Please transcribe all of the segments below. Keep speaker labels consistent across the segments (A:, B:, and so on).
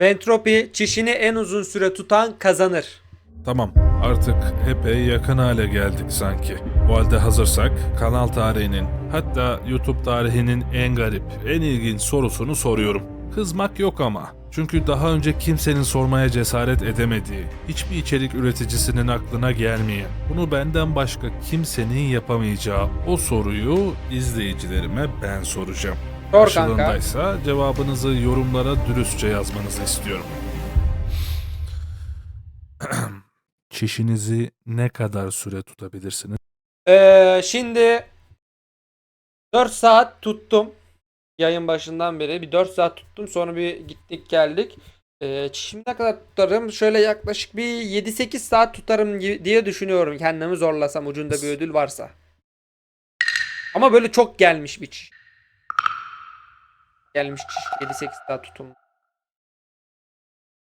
A: Ventropi çişini en uzun süre tutan kazanır.
B: Tamam, artık epey yakın hale geldik sanki. O halde hazırsak kanal tarihinin hatta YouTube tarihinin en garip, en ilginç sorusunu soruyorum. Kızmak yok ama. Çünkü daha önce kimsenin sormaya cesaret edemediği, hiçbir içerik üreticisinin aklına gelmeyen, bunu benden başka kimsenin yapamayacağı o soruyu izleyicilerime ben soracağım.
A: Sor kanka.
B: Karşılığındaysa cevabınızı yorumlara dürüstçe yazmanızı istiyorum. Çişinizi ne kadar süre tutabilirsiniz?
A: Ee, şimdi 4 saat tuttum. Yayın başından beri bir 4 saat tuttum. Sonra bir gittik geldik. Ee, çişimi ne kadar tutarım? Şöyle yaklaşık bir 7-8 saat tutarım gi- diye düşünüyorum. Kendimi zorlasam ucunda bir ödül varsa. Ama böyle çok gelmiş bir çiş. Gelmiş çiş 7-8 saat tutum.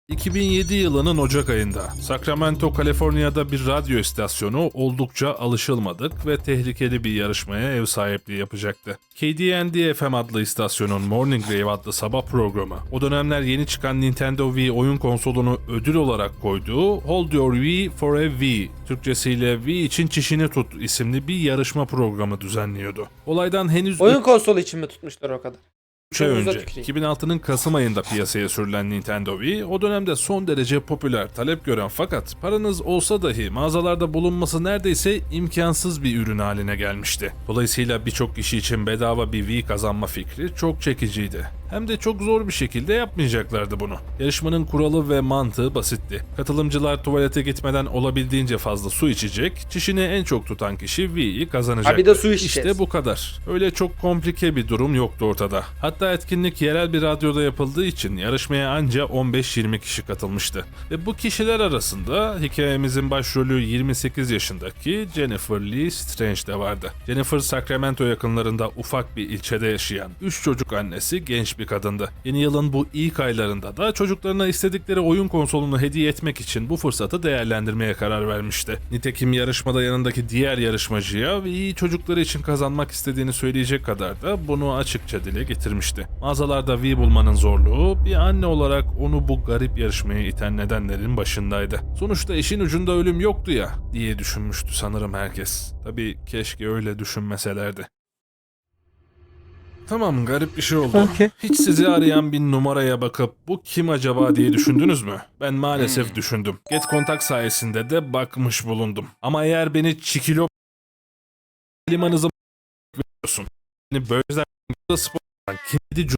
B: 2007 yılının Ocak ayında Sacramento, Kaliforniya'da bir radyo istasyonu oldukça alışılmadık ve tehlikeli bir yarışmaya ev sahipliği yapacaktı. KDND FM adlı istasyonun Morning Rave adlı sabah programı o dönemler yeni çıkan Nintendo Wii oyun konsolunu ödül olarak koyduğu Hold Your Wii for a Wii Türkçesiyle Wii için çişini tut isimli bir yarışma programı düzenliyordu. Olaydan henüz
A: Oyun konsolu için mi tutmuşlar o kadar?
B: 3 ay
A: Önümüze
B: önce
A: tüküreyim.
B: 2006'nın Kasım ayında piyasaya sürülen Nintendo Wii o dönemde son derece popüler, talep gören fakat paranız olsa dahi mağazalarda bulunması neredeyse imkansız bir ürün haline gelmişti. Dolayısıyla birçok kişi için bedava bir Wii kazanma fikri çok çekiciydi. Hem de çok zor bir şekilde yapmayacaklardı bunu. Yarışmanın kuralı ve mantığı basitti. Katılımcılar tuvalete gitmeden olabildiğince fazla su içecek, çişini en çok tutan kişi Wii'yi kazanacaktı.
A: Ha bir de su içeceğiz.
B: İşte bu kadar. Öyle çok komplike bir durum yoktu ortada. Hatta etkinlik yerel bir radyoda yapıldığı için yarışmaya anca 15-20 kişi katılmıştı. Ve bu kişiler arasında hikayemizin başrolü 28 yaşındaki Jennifer Lee Strange de vardı. Jennifer Sacramento yakınlarında ufak bir ilçede yaşayan 3 çocuk annesi genç bir kadındı. Yeni yılın bu ilk aylarında da çocuklarına istedikleri oyun konsolunu hediye etmek için bu fırsatı değerlendirmeye karar vermişti. Nitekim yarışmada yanındaki diğer yarışmacıya iyi çocukları için kazanmak istediğini söyleyecek kadar da bunu açıkça dile getirmişti. Mağazalarda Wii bulmanın zorluğu bir anne olarak onu bu garip yarışmaya iten nedenlerin başındaydı. Sonuçta işin ucunda ölüm yoktu ya diye düşünmüştü sanırım herkes. Tabii keşke öyle düşünmeselerdi. Tamam garip bir şey oldu.
A: Okey.
B: Hiç sizi arayan bir numaraya bakıp bu kim acaba diye düşündünüz mü? Ben maalesef düşündüm. Get kontak sayesinde de bakmış bulundum. Ama eğer beni çikilo limanınıza veriyorsun. Beni böyle spor kimdi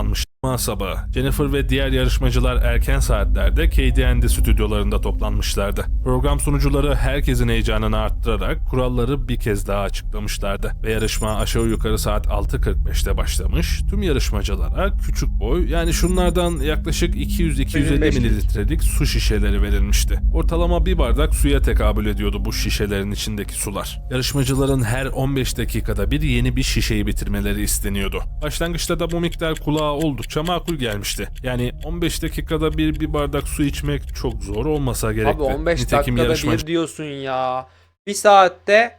B: almış sabahı. Jennifer ve diğer yarışmacılar erken saatlerde KDN'de stüdyolarında toplanmışlardı. Program sunucuları herkesin heyecanını arttırarak kuralları bir kez daha açıklamışlardı. Ve yarışma aşağı yukarı saat 6.45'te başlamış. Tüm yarışmacılara küçük boy yani şunlardan yaklaşık 200-250
A: 25
B: mililitrelik su şişeleri verilmişti. Ortalama bir bardak suya tekabül ediyordu bu şişelerin içindeki sular. Yarışmacıların her 15 dakikada bir yeni bir şişeyi bitirmeleri isteniyordu. Başlangıçta da bu miktar kulağa oldukça makul gelmişti. Yani 15 dakikada bir bir bardak su içmek çok zor olmasa gerekti.
A: Abi 15
B: Nitekim
A: dakikada
B: yarışmacı-
A: bir diyorsun ya. Bir saatte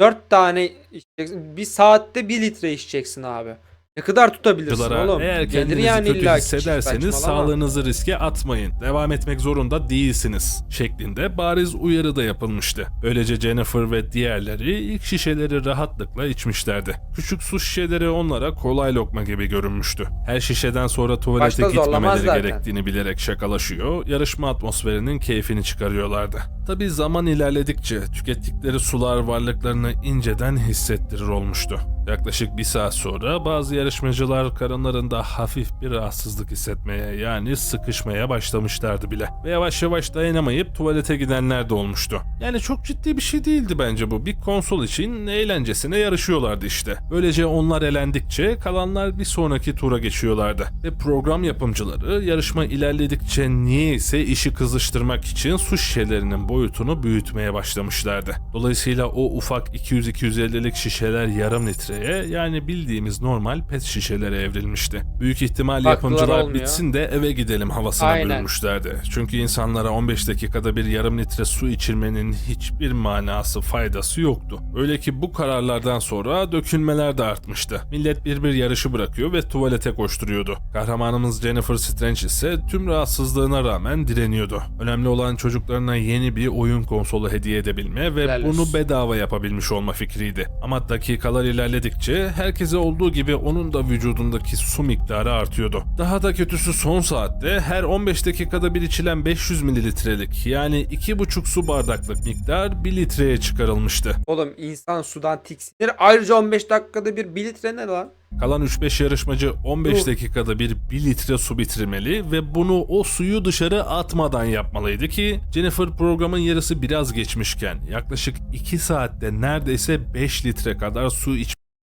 A: 4 tane içeceksin. Bir saatte 1 litre içeceksin abi. Ne kadar tutabilirsin
B: Yolculara,
A: oğlum?
B: Eğer kendinizi
A: yani
B: kötü hissederseniz sağlığınızı riske atmayın. Devam etmek zorunda değilsiniz. Şeklinde bariz uyarı da yapılmıştı. Böylece Jennifer ve diğerleri ilk şişeleri rahatlıkla içmişlerdi. Küçük su şişeleri onlara kolay lokma gibi görünmüştü. Her şişeden sonra tuvalete
A: Başta
B: gitmemeleri
A: zaten.
B: gerektiğini bilerek şakalaşıyor, yarışma atmosferinin keyfini çıkarıyorlardı. Tabi zaman ilerledikçe tükettikleri sular varlıklarını inceden hissettirir olmuştu. Yaklaşık bir saat sonra bazı yarışmacılar karınlarında hafif bir rahatsızlık hissetmeye yani sıkışmaya başlamışlardı bile. Ve yavaş yavaş dayanamayıp tuvalete gidenler de olmuştu. Yani çok ciddi bir şey değildi bence bu. Bir konsol için eğlencesine yarışıyorlardı işte. Böylece onlar elendikçe kalanlar bir sonraki tura geçiyorlardı. Ve program yapımcıları yarışma ilerledikçe niyeyse işi kızıştırmak için su şişelerinin boyutunu büyütmeye başlamışlardı. Dolayısıyla o ufak 200-250'lik şişeler yarım litre, şişeye yani bildiğimiz normal pet şişelere evrilmişti. Büyük ihtimal
A: Haklılar
B: yapımcılar
A: olmuyor.
B: bitsin de eve gidelim havasına
A: Aynen.
B: bürünmüşlerdi. Çünkü insanlara 15 dakikada bir yarım litre su içirmenin hiçbir manası faydası yoktu. Öyle ki bu kararlardan sonra dökülmeler de artmıştı. Millet bir bir yarışı bırakıyor ve tuvalete koşturuyordu. Kahramanımız Jennifer Strange ise tüm rahatsızlığına rağmen direniyordu. Önemli olan çocuklarına yeni bir oyun konsolu hediye edebilme ve
A: Helal
B: bunu
A: olsun.
B: bedava yapabilmiş olma fikriydi. Ama dakikalar ilerledikçe herkese olduğu gibi onun da vücudundaki su miktarı artıyordu. Daha da kötüsü son saatte her 15 dakikada bir içilen 500 mililitrelik yani 2,5 su bardaklık miktar 1 litreye çıkarılmıştı.
A: Oğlum insan sudan tiksinir. Ayrıca 15 dakikada bir 1 litre ne lan?
B: Kalan 3-5 yarışmacı 15
A: Dur.
B: dakikada bir 1 litre su bitirmeli ve bunu o suyu dışarı atmadan yapmalıydı ki Jennifer programın yarısı biraz geçmişken yaklaşık 2 saatte neredeyse 5 litre kadar su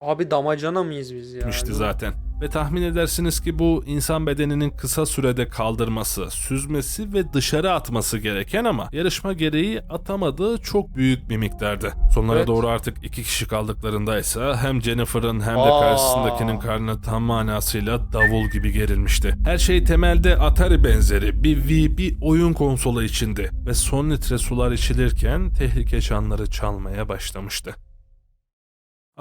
A: Abi damacana mıyız biz ya?
B: içmişti zaten. Ve tahmin edersiniz ki bu insan bedeninin kısa sürede kaldırması, süzmesi ve dışarı atması gereken ama yarışma gereği atamadığı çok büyük bir miktardı. Sonlara
A: Evet.
B: doğru artık iki kişi kaldıklarında ise hem Jennifer'ın hem de
A: Aa.
B: karşısındakinin karnı tam manasıyla davul gibi gerilmişti. Her şey temelde Atari benzeri bir Wii bir oyun konsolu içindi ve son litre sular içilirken tehlike çanları çalmaya başlamıştı.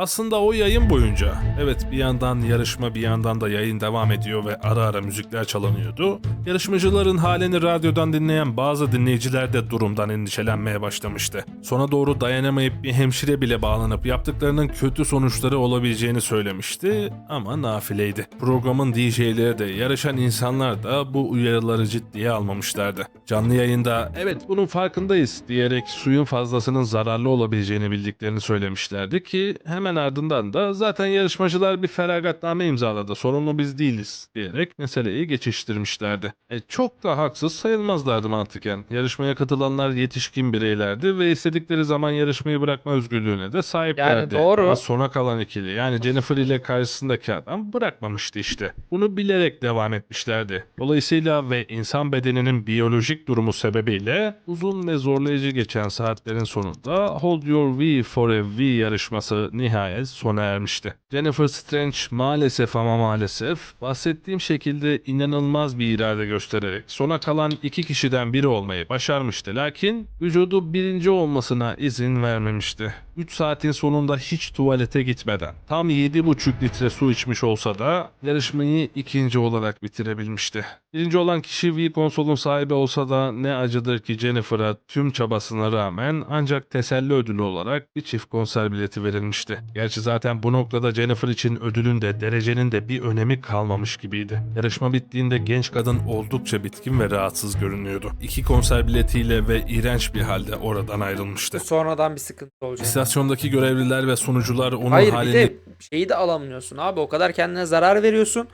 B: Aslında o yayın boyunca, evet bir yandan yarışma bir yandan da yayın devam ediyor ve ara ara müzikler çalınıyordu. Yarışmacıların halini radyodan dinleyen bazı dinleyiciler de durumdan endişelenmeye başlamıştı. Sona doğru dayanamayıp bir hemşire bile bağlanıp yaptıklarının kötü sonuçları olabileceğini söylemişti ama nafileydi. Programın DJ'leri de yarışan insanlar da bu uyarıları ciddiye almamışlardı. Canlı yayında evet bunun farkındayız diyerek suyun fazlasının zararlı olabileceğini bildiklerini söylemişlerdi ki hemen ardından da zaten yarışmacılar bir feragatname imzaladı sorumlu biz değiliz diyerek meseleyi geçiştirmişlerdi. E, çok da haksız sayılmazlardı mantıken. Yarışmaya katılanlar yetişkin bireylerdi ve istedikleri zaman yarışmayı bırakma özgürlüğüne de sahiplerdi.
A: Yani doğru.
B: Ama sona kalan ikili yani Jennifer ile karşısındaki adam bırakmamıştı işte. Bunu bilerek devam etmişlerdi. Dolayısıyla ve insan bedeninin biyolojik durumu sebebiyle uzun ve zorlayıcı geçen saatlerin sonunda Hold Your V for a V yarışması nihayet sona ermişti. Jennifer Strange maalesef ama maalesef bahsettiğim şekilde inanılmaz bir irade göstererek sona kalan iki kişiden biri olmayı başarmıştı. Lakin vücudu birinci olmasına izin vermemişti. 3 saatin sonunda hiç tuvalete gitmeden tam 7,5 litre su içmiş olsa da yarışmayı ikinci olarak bitirebilmişti. Birinci olan kişi Wii konsolun sahibi olsa da ne acıdır ki Jennifer'a tüm çabasına rağmen ancak teselli ödülü olarak bir çift konser bileti verilmişti. Gerçi zaten bu noktada Jennifer için ödülün de derecenin de bir önemi kalmamış gibiydi. Yarışma bittiğinde genç kadın oldukça bitkin ve rahatsız görünüyordu. İki konser biletiyle ve iğrenç bir halde oradan ayrılmıştı.
A: Bu sonradan bir sıkıntı olacak.
B: İstasyondaki görevliler ve sunucular onun
A: Hayır
B: halini
A: bir de şeyi de alamıyorsun abi. O kadar kendine zarar veriyorsun.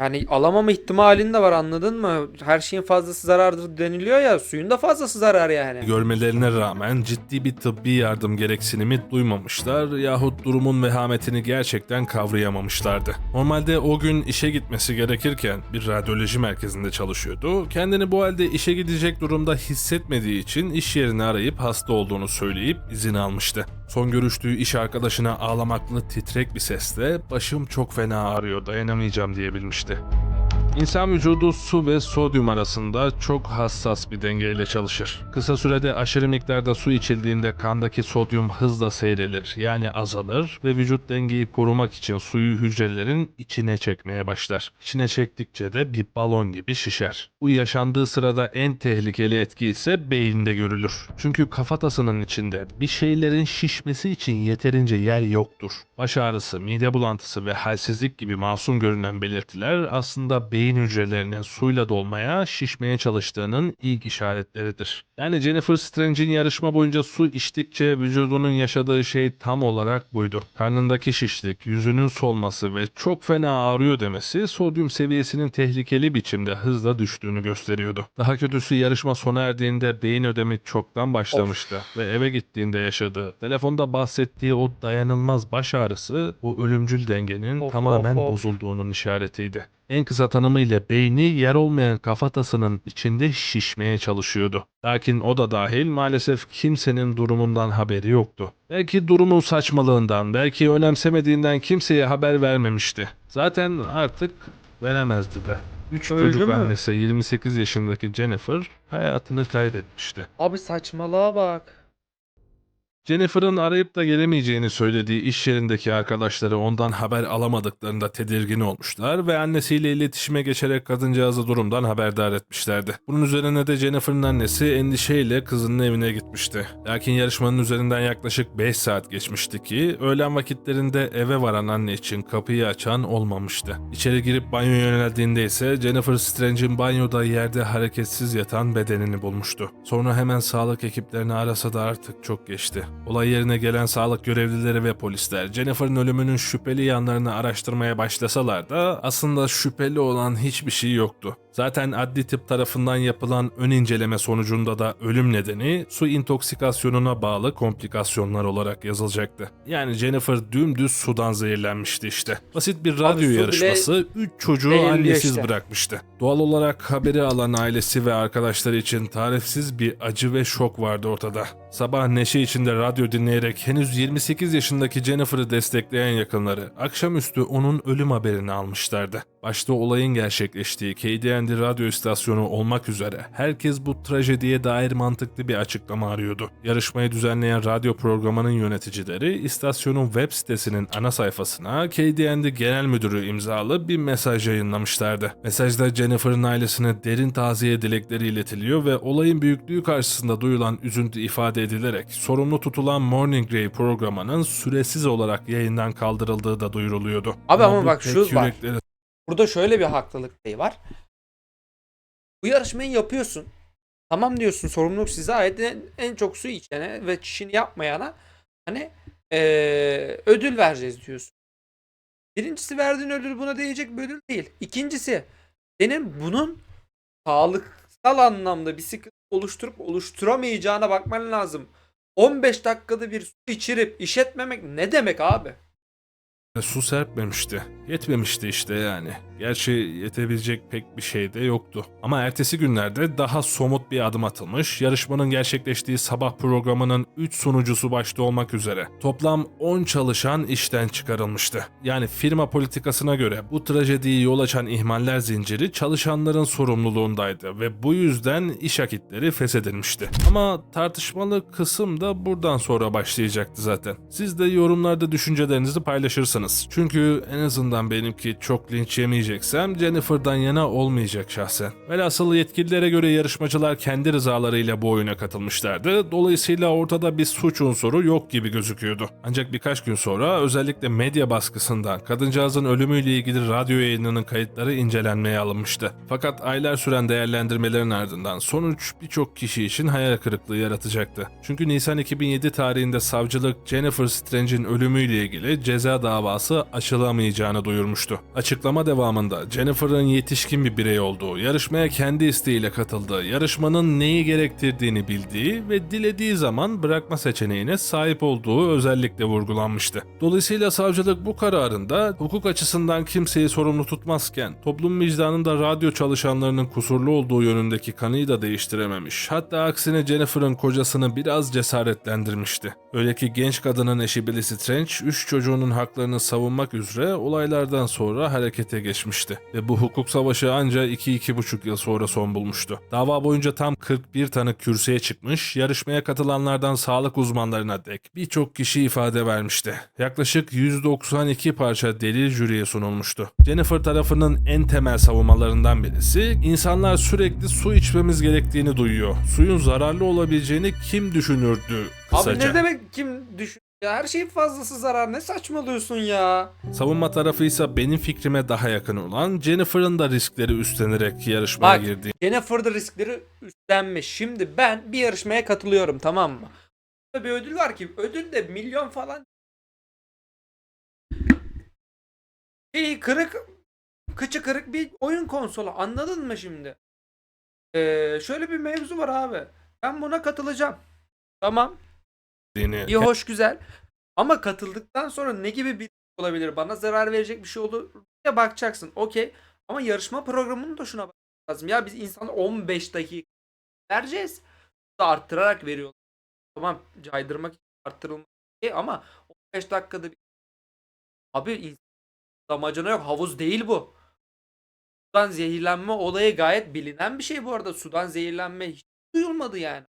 A: Yani alamama ihtimalin de var anladın mı? Her şeyin fazlası zarardır deniliyor ya. Suyun da fazlası zarar yani.
B: görmelerine rağmen ciddi bir tıbbi yardım gereksinimi duymamışlar yahut durumun vehametini gerçekten kavrayamamışlardı. Normalde o gün işe gitmesi gerekirken bir radyoloji merkezinde çalışıyordu. Kendini bu halde işe gidecek durumda hissetmediği için iş yerini arayıp hasta olduğunu söyleyip izin almıştı. Son görüştüğü iş arkadaşına ağlamaklı titrek bir sesle başım çok fena ağrıyor dayanamayacağım diyebilmişti. İnsan vücudu su ve sodyum arasında çok hassas bir dengeyle çalışır. Kısa sürede aşırı miktarda su içildiğinde kandaki sodyum hızla seyrelir yani azalır ve vücut dengeyi korumak için suyu hücrelerin içine çekmeye başlar. İçine çektikçe de bir balon gibi şişer. Bu yaşandığı sırada en tehlikeli etki ise beyinde görülür. Çünkü kafatasının içinde bir şeylerin şişmesi için yeterince yer yoktur. Baş ağrısı, mide bulantısı ve halsizlik gibi masum görünen belirtiler aslında beyin hücrelerinin suyla dolmaya, şişmeye çalıştığının ilk işaretleridir. Yani Jennifer Strange'in yarışma boyunca su içtikçe vücudunun yaşadığı şey tam olarak buydu. Karnındaki şişlik, yüzünün solması ve çok fena ağrıyor demesi sodyum seviyesinin tehlikeli biçimde hızla düştüğünü gösteriyordu. Daha kötüsü yarışma sona erdiğinde beyin ödemi çoktan başlamıştı ve eve gittiğinde yaşadığı, telefonda bahsettiği o dayanılmaz baş ağrısı bu ölümcül dengenin
A: Of,
B: tamamen
A: of, of.
B: bozulduğunun işaretiydi. En kısa tanımıyla beyni yer olmayan kafatasının içinde şişmeye çalışıyordu. Lakin o da dahil maalesef kimsenin durumundan haberi yoktu. Belki durumun saçmalığından, belki önemsemediğinden kimseye haber vermemişti. Zaten artık veremezdi de. 3
A: Öyle
B: çocuk
A: mi?
B: annesi 28 yaşındaki Jennifer hayatını kaybetmişti.
A: Abi saçmalığa bak.
B: Jennifer'ın arayıp da gelemeyeceğini söylediği iş yerindeki arkadaşları ondan haber alamadıklarında tedirgin olmuşlar ve annesiyle iletişime geçerek kadıncağızı durumdan haberdar etmişlerdi. Bunun üzerine de Jennifer'ın annesi endişeyle kızının evine gitmişti. Lakin yarışmanın üzerinden yaklaşık 5 saat geçmişti ki öğlen vakitlerinde eve varan anne için kapıyı açan olmamıştı. İçeri girip banyoya yöneldiğinde ise Jennifer Strange'in banyoda yerde hareketsiz yatan bedenini bulmuştu. Sonra hemen sağlık ekiplerini arasa da artık çok geçti. Olay yerine gelen sağlık görevlileri ve polisler Jennifer'ın ölümünün şüpheli yanlarını araştırmaya başlasalar da aslında şüpheli olan hiçbir şey yoktu. Zaten adli tıp tarafından yapılan ön inceleme sonucunda da ölüm nedeni su intoksikasyonuna bağlı komplikasyonlar olarak yazılacaktı. Yani Jennifer dümdüz sudan zehirlenmişti işte. Basit bir radyo
A: bile
B: yarışması 3 çocuğu annesiz
A: işte.
B: bırakmıştı. Doğal olarak haberi alan ailesi ve arkadaşları için tarifsiz bir acı ve şok vardı ortada. Sabah neşe içinde radyo dinleyerek henüz 28 yaşındaki Jennifer'ı destekleyen yakınları akşamüstü onun ölüm haberini almışlardı. Başta olayın gerçekleştiği KDND radyo istasyonu olmak üzere herkes bu trajediye dair mantıklı bir açıklama arıyordu. Yarışmayı düzenleyen radyo programının yöneticileri istasyonun web sitesinin ana sayfasına KDND Genel Müdürü imzalı bir mesaj yayınlamışlardı. Mesajda Jennifer'ın ailesine derin taziye dilekleri iletiliyor ve olayın büyüklüğü karşısında duyulan üzüntü ifade edilerek sorumlu tutulan Morning Grey programının süresiz olarak yayından kaldırıldığı da duyuruluyordu.
A: Abi ama
B: bu
A: bak şu var.
B: yürekleri
A: Burada şöyle bir haklılık payı var. Bu yarışmayı yapıyorsun. Tamam diyorsun sorumluluk size ait en, en çok su içene ve çişini yapmayana hani eee, ödül vereceğiz diyorsun. Birincisi verdiğin ödül buna değecek bir ödül değil. İkincisi senin bunun sağlıksal anlamda bir sıkıntı oluşturup oluşturamayacağına bakman lazım. 15 dakikada bir su içirip işetmemek ne demek abi?
B: su serpmemişti. Yetmemişti işte yani. Gerçi yetebilecek pek bir şey de yoktu. Ama ertesi günlerde daha somut bir adım atılmış. Yarışmanın gerçekleştiği sabah programının 3 sunucusu başta olmak üzere. Toplam 10 çalışan işten çıkarılmıştı. Yani firma politikasına göre bu trajediyi yol açan ihmaller zinciri çalışanların sorumluluğundaydı ve bu yüzden iş akitleri feshedilmişti. Ama tartışmalı kısım da buradan sonra başlayacaktı zaten. Siz de yorumlarda düşüncelerinizi paylaşırsınız. Çünkü en azından benimki çok linç yemeyeceksem Jennifer'dan yana olmayacak şahsen. Velhasıl yetkililere göre yarışmacılar kendi rızalarıyla bu oyuna katılmışlardı. Dolayısıyla ortada bir suç unsuru yok gibi gözüküyordu. Ancak birkaç gün sonra özellikle medya baskısından kadıncağızın ölümüyle ilgili radyo yayınının kayıtları incelenmeye alınmıştı. Fakat aylar süren değerlendirmelerin ardından sonuç birçok kişi için hayal kırıklığı yaratacaktı. Çünkü Nisan 2007 tarihinde savcılık Jennifer Strange'in ölümüyle ilgili ceza davası açılamayacağını duyurmuştu. Açıklama devamında Jennifer'ın yetişkin bir birey olduğu, yarışmaya kendi isteğiyle katıldığı, yarışmanın neyi gerektirdiğini bildiği ve dilediği zaman bırakma seçeneğine sahip olduğu özellikle vurgulanmıştı. Dolayısıyla savcılık bu kararında hukuk açısından kimseyi sorumlu tutmazken toplum vicdanında radyo çalışanlarının kusurlu olduğu yönündeki kanıyı da değiştirememiş. Hatta aksine Jennifer'ın kocasını biraz cesaretlendirmişti. Öyle ki genç kadının eşi Billy Strange, üç çocuğunun haklarını savunmak üzere olaylardan sonra harekete geçmişti. Ve bu hukuk savaşı ancak 2-2,5 yıl sonra son bulmuştu. Dava boyunca tam 41 tanık kürsüye çıkmış, yarışmaya katılanlardan sağlık uzmanlarına dek birçok kişi ifade vermişti. Yaklaşık 192 parça delil jüriye sunulmuştu. Jennifer tarafının en temel savunmalarından birisi, insanlar sürekli su içmemiz gerektiğini duyuyor. Suyun zararlı olabileceğini kim düşünürdü kısaca.
A: Abi ne demek kim düşün? Ya her şeyin fazlası zarar. Ne saçmalıyorsun ya?
B: Savunma tarafı ise benim fikrime daha yakın olan Jennifer'ın da riskleri üstlenerek yarışmaya
A: Bak.
B: girdiği
A: Jennifer da riskleri üstlenmiş. Şimdi ben bir yarışmaya katılıyorum tamam mı? Burada bir ödül var ki ödül de milyon falan. Şey kırık kıçı kırık bir oyun konsolu anladın mı şimdi? Ee, şöyle bir mevzu var abi. Ben buna katılacağım. Tamam. İyi hoş güzel. Ama katıldıktan sonra ne gibi bir olabilir? Bana zarar verecek bir şey olur diye bakacaksın. Okey. Ama yarışma programının da şuna bakmak lazım. Ya biz insan 15 dakika vereceğiz. Da arttırarak veriyor. Tamam caydırmak arttırılmak iyi ama 15 dakikada bir... Abi insan damacana yok. Havuz değil bu. Sudan zehirlenme olayı gayet bilinen bir şey bu arada. Sudan zehirlenme hiç duyulmadı yani.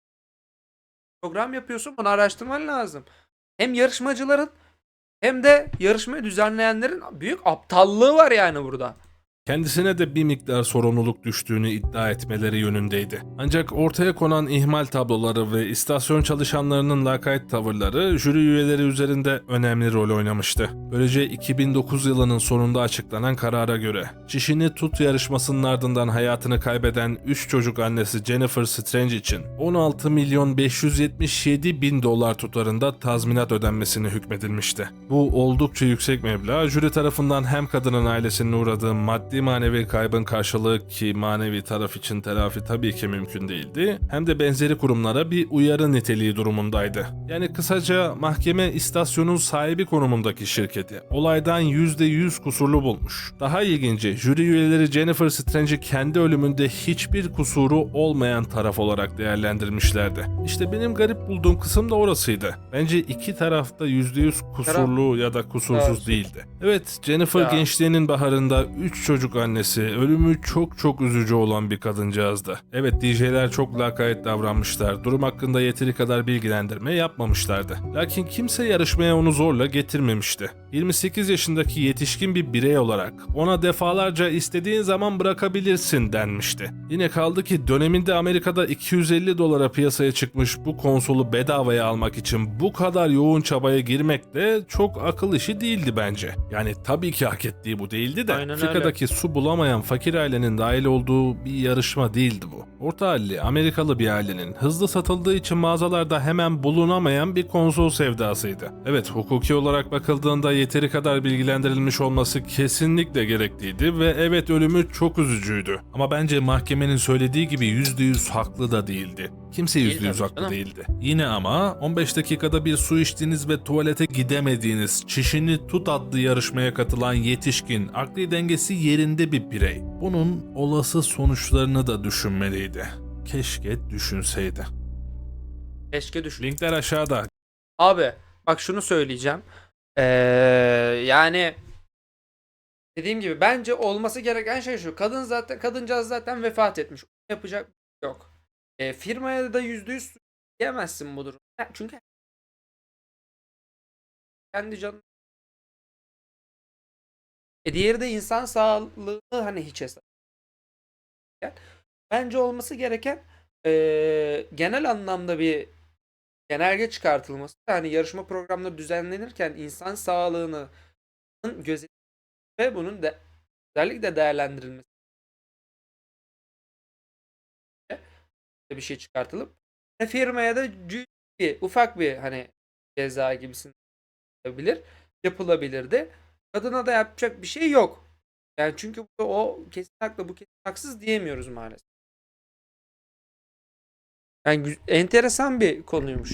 A: Program yapıyorsun bunu araştırman lazım. Hem yarışmacıların hem de yarışmayı düzenleyenlerin büyük aptallığı var yani burada.
B: Kendisine de bir miktar sorumluluk düştüğünü iddia etmeleri yönündeydi. Ancak ortaya konan ihmal tabloları ve istasyon çalışanlarının lakayt tavırları jüri üyeleri üzerinde önemli rol oynamıştı. Böylece 2009 yılının sonunda açıklanan karara göre Çişini Tut yarışmasının ardından hayatını kaybeden 3 çocuk annesi Jennifer Strange için 16 milyon 577 bin dolar tutarında tazminat ödenmesini hükmedilmişti. Bu oldukça yüksek meblağ jüri tarafından hem kadının ailesinin uğradığı maddi manevi kaybın karşılığı ki manevi taraf için telafi tabii ki mümkün değildi hem de benzeri kurumlara bir uyarı niteliği durumundaydı. Yani kısaca mahkeme istasyonun sahibi konumundaki şirketi olaydan %100 kusurlu bulmuş. Daha ilginci jüri üyeleri Jennifer Strange'i kendi ölümünde hiçbir kusuru olmayan taraf olarak değerlendirmişlerdi. İşte benim garip bulduğum kısım da orasıydı. Bence iki tarafta %100 kusurlu ya da kusursuz değildi. Evet Jennifer
A: Ya.
B: gençliğinin baharında 3 çocuk annesi, ölümü çok çok üzücü olan bir kadıncağızdı. Evet DJ'ler çok lakayt davranmışlar, durum hakkında yeteri kadar bilgilendirme yapmamışlardı. Lakin kimse yarışmaya onu zorla getirmemişti. 28 yaşındaki yetişkin bir birey olarak ona defalarca istediğin zaman bırakabilirsin denmişti. Yine kaldı ki döneminde Amerika'da 250 dolara piyasaya çıkmış bu konsolu bedavaya almak için bu kadar yoğun çabaya girmek de çok akıl işi değildi bence. Yani tabii ki hak ettiği bu değildi de
A: Aynen.
B: Afrika'daki su bulamayan fakir ailenin dahil olduğu bir yarışma değildi bu. Orta halli Amerikalı bir ailenin hızlı satıldığı için mağazalarda hemen bulunamayan bir konsol sevdasıydı. Evet hukuki olarak bakıldığında yeteri kadar bilgilendirilmiş olması kesinlikle gerekliydi ve evet ölümü çok üzücüydü. Ama bence mahkemenin söylediği gibi %100 haklı da değildi. Kimse %100
A: tabii
B: haklı değildi. Yine ama 15 dakikada bir su içtiğiniz ve tuvalete gidemediğiniz Çişini Tut adlı yarışmaya katılan yetişkin, akli dengesi yerinde bir birey. Bunun olası sonuçlarını da düşünmeliydi. Keşke düşünseydi.
A: Keşke düşün.
B: Linkler aşağıda.
A: Abi bak şunu söyleyeceğim. Ee, yani dediğim gibi bence olması gereken şey şu. Kadın zaten kadıncağız zaten vefat etmiş. Yapacak bir şey yok. Ee, firmaya da yüzde yüz diyemezsin bu durum. Ya Çünkü kendi canı e diğeri de insan sağlığını hani hiç hesap. Bence olması gereken ee, genel anlamda bir genelge çıkartılması yani yarışma programları düzenlenirken insan sağlığını gözetilmesi ve bunun de, özellikle değerlendirilmesi bir şey çıkartılıp ve firmaya da cüzi bir ufak bir hani ceza gibisini yapabilir yapılabilirdi. Kadına da yapacak bir şey yok. Yani çünkü bu- o kesin haklı bu kesin haksız diyemiyoruz maalesef. Yani enteresan bir konuymuş.